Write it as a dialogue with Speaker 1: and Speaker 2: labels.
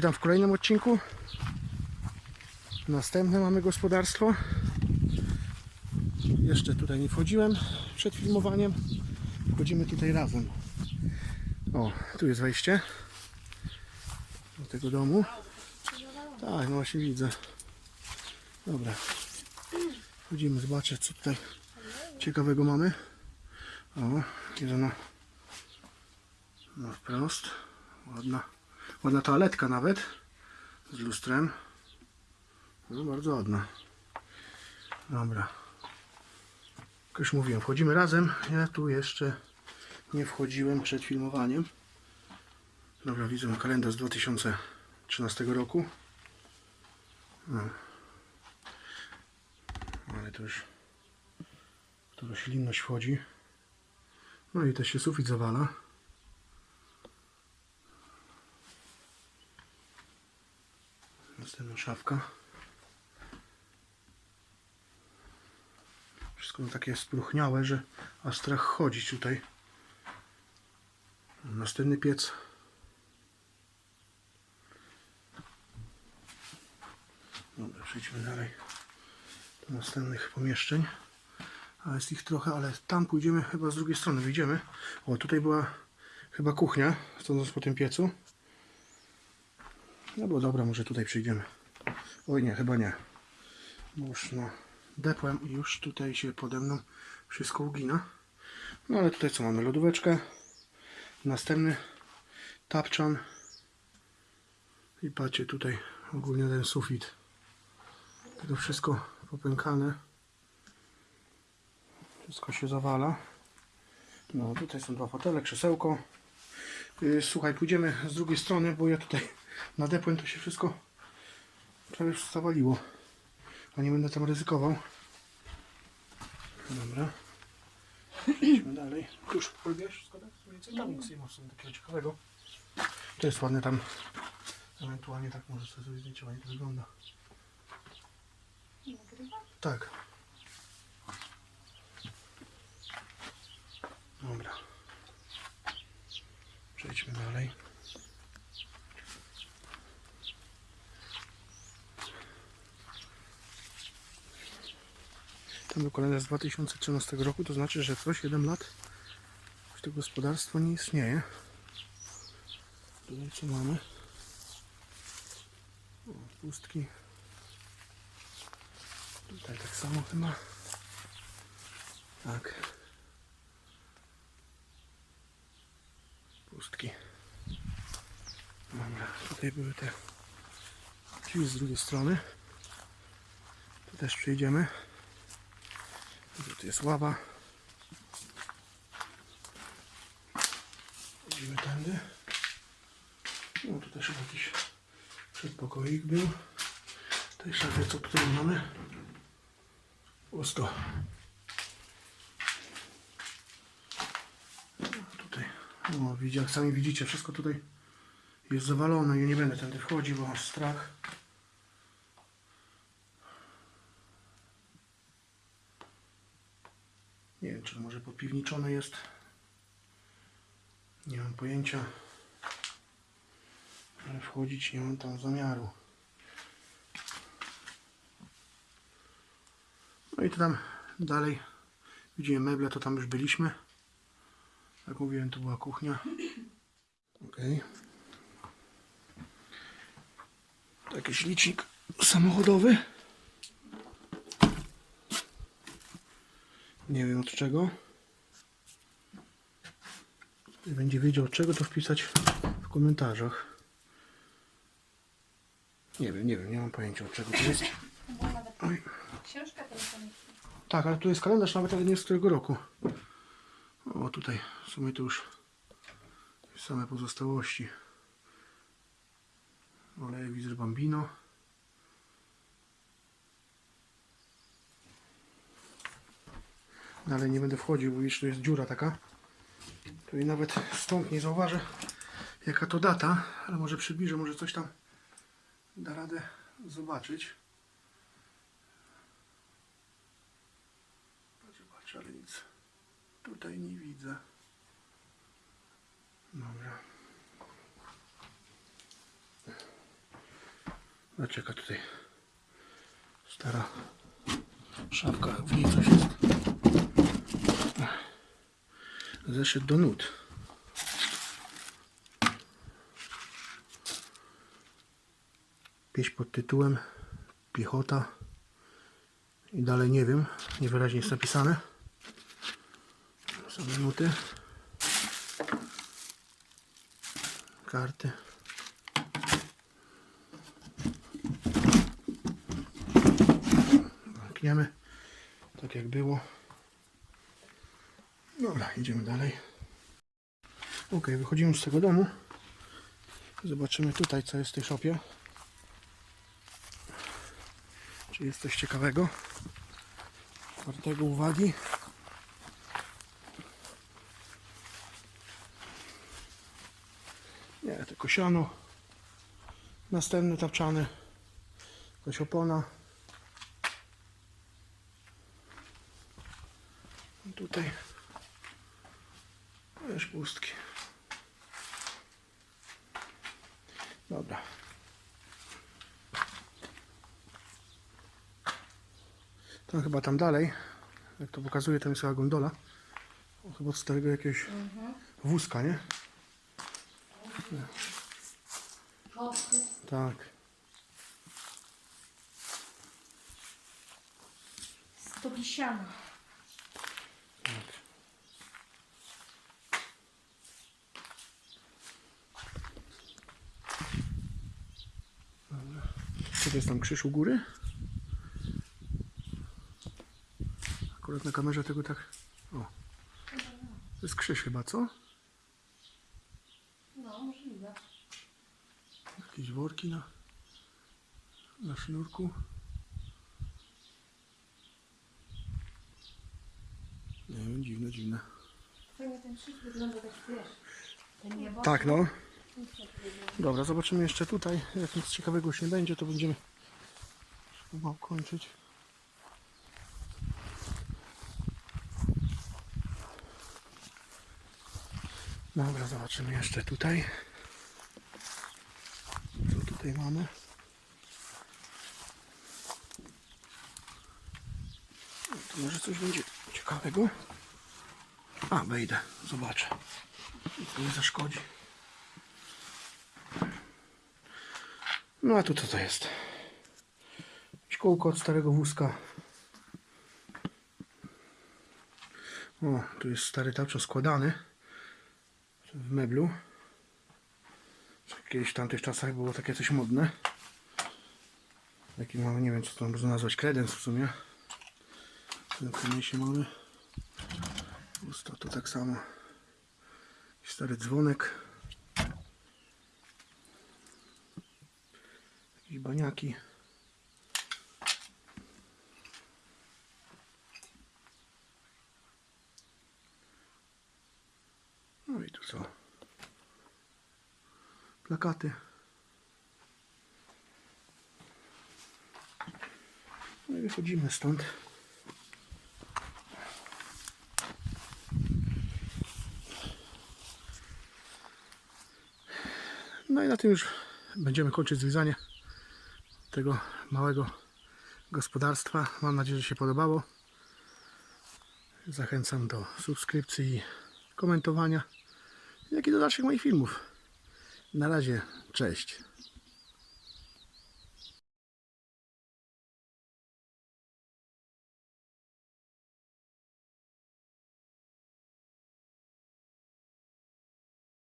Speaker 1: witam w kolejnym odcinku. Następne mamy gospodarstwo. Jeszcze tutaj nie wchodziłem przed filmowaniem. Wchodzimy tutaj razem. O, tu jest wejście do tego domu. Tak, no właśnie widzę. Dobra. Wchodzimy, zobaczę co tutaj ciekawego mamy. O, jedna no wprost. Ładna, ładna toaletka nawet z lustrem. No bardzo ładna. Dobra. Jak już mówiłem, wchodzimy razem. Ja tu jeszcze nie wchodziłem przed filmowaniem. Dobra, widzę kalendarz z 2013 roku. No. Ale to już to roślinność wchodzi. No i też się sufit zawala. Następna szafka. Wszystko takie spruchniałe, że aż strach chodzić tutaj. Następny piec. Dobra, przejdźmy dalej do następnych pomieszczeń. A jest ich trochę, ale tam pójdziemy chyba z drugiej strony. Wyjdziemy. O, tutaj była chyba kuchnia, stąd po tym piecu. No bo dobra, może tutaj przyjdziemy. Oj nie, chyba nie. Bo już no, depłem i już tutaj się pode mną wszystko ugina. No ale tutaj co mamy? Lodóweczkę. Następny tapczan. I patrzcie tutaj ogólnie ten sufit. To wszystko popękane. Wszystko się zawala. No tutaj są dwa fotele, krzesełko. Yy, Słuchaj, pójdziemy z drugiej strony, bo ja tutaj nadepłem, to się wszystko prawie już zawaliło. A nie będę tam ryzykował. Dobra. Idźmy dalej. Już wszystko tak? Więcej Tam nic nie ma takiego ciekawego. To jest ładne tam. Ewentualnie tak może sobie zrobić zdjęcie, ładnie to wygląda. Tak. Dobra. Przejdźmy dalej. Ten był kalendarz z 2013 roku, to znaczy, że co 7 lat to gospodarstwo nie istnieje. Tutaj co mamy? O, pustki. Tutaj tak samo chyba. Tak. Pustki. Dobra, tutaj były te drzwi z drugiej strony. Tu też przejdziemy. Tu jest ława. Idziemy tędy. No tu też jakiś przedpokoik był. Tej szafie co tutaj mamy? Pusto. Tutaj, o, widzi, jak sami widzicie, wszystko tutaj jest zawalone. Ja nie będę tędy wchodził, bo mam strach. Nie wiem, czy może podpiwniczone jest. Nie mam pojęcia. Ale wchodzić nie mam tam zamiaru. No i to tam dalej widzimy meble, to tam już byliśmy. Jak mówiłem, to była kuchnia. Ok. Taki licznik samochodowy. Nie wiem od czego. Będzie wiedział od czego to wpisać w komentarzach. Nie wiem, nie wiem, nie mam pojęcia od czego to jest. Oj.
Speaker 2: książka telefoniczna.
Speaker 1: Tak, ale tu jest kalendarz nawet, ale nie z którego roku. O, tutaj w sumie to już same pozostałości. Oleje widzę Bambino. No, nie będę wchodził, bo tu jest dziura taka. Tu i nawet stąd nie zauważę jaka to data, ale może przybliżę, może coś tam da radę zobaczyć. Patrzę, ale nic tutaj nie widzę. Dobra. Zobaczcie jaka tutaj stara szafka, w niej coś jest. Zeszyt do nut. Pieśń pod tytułem Piechota i dalej nie wiem, niewyraźnie jest napisane. Są nuty. Karty. Zamkniemy. Tak jak było. Dobra, idziemy dalej. Ok, wychodzimy z tego domu. Zobaczymy tutaj, co jest w tej szopie. Czy jest coś ciekawego? Wartego uwagi. Nie, tylko siano. Następny tapczany. Jakaś opona. Tutaj też pustki. Dobra. Tam chyba tam dalej, jak to pokazuje, tam jest chyba gondola. O, chyba od starego jakiegoś wózka, nie? Tak.
Speaker 2: Stopi
Speaker 1: To jest tam krzyż u góry? Akurat na kamerze tego tak... O. To jest krzyż chyba, co?
Speaker 2: No, możliwe.
Speaker 1: Jakieś worki na, na sznurku. Nie wiem, dziwne, dziwne.
Speaker 2: Fajnie ten krzyż wygląda tak, wiesz, ten niebo.
Speaker 1: Tak, no. Dobra, zobaczymy jeszcze tutaj. Jak nic ciekawego już nie będzie, to będziemy chyba kończyć. Dobra, zobaczymy jeszcze tutaj. Co tutaj mamy? Może coś będzie ciekawego. A, wejdę, zobaczę. Nie zaszkodzi. No a tu co to jest? Jakieś Kółko od starego wózka. O, tu jest stary tapczan składany w meblu. Kiedyś w tamtych czasach było takie coś modne. Taki mamy, nie wiem co to można nazwać, kredens w sumie. Na się mamy. Pusto, to tak samo. Stary dzwonek. Jakieś baniaki. No i tu co? Plakaty. No i wychodzimy stąd. No i na tym już będziemy kończyć zwiedzanie tego małego gospodarstwa. Mam nadzieję, że się podobało. Zachęcam do subskrypcji i komentowania, jak i do dalszych moich filmów. Na razie, cześć.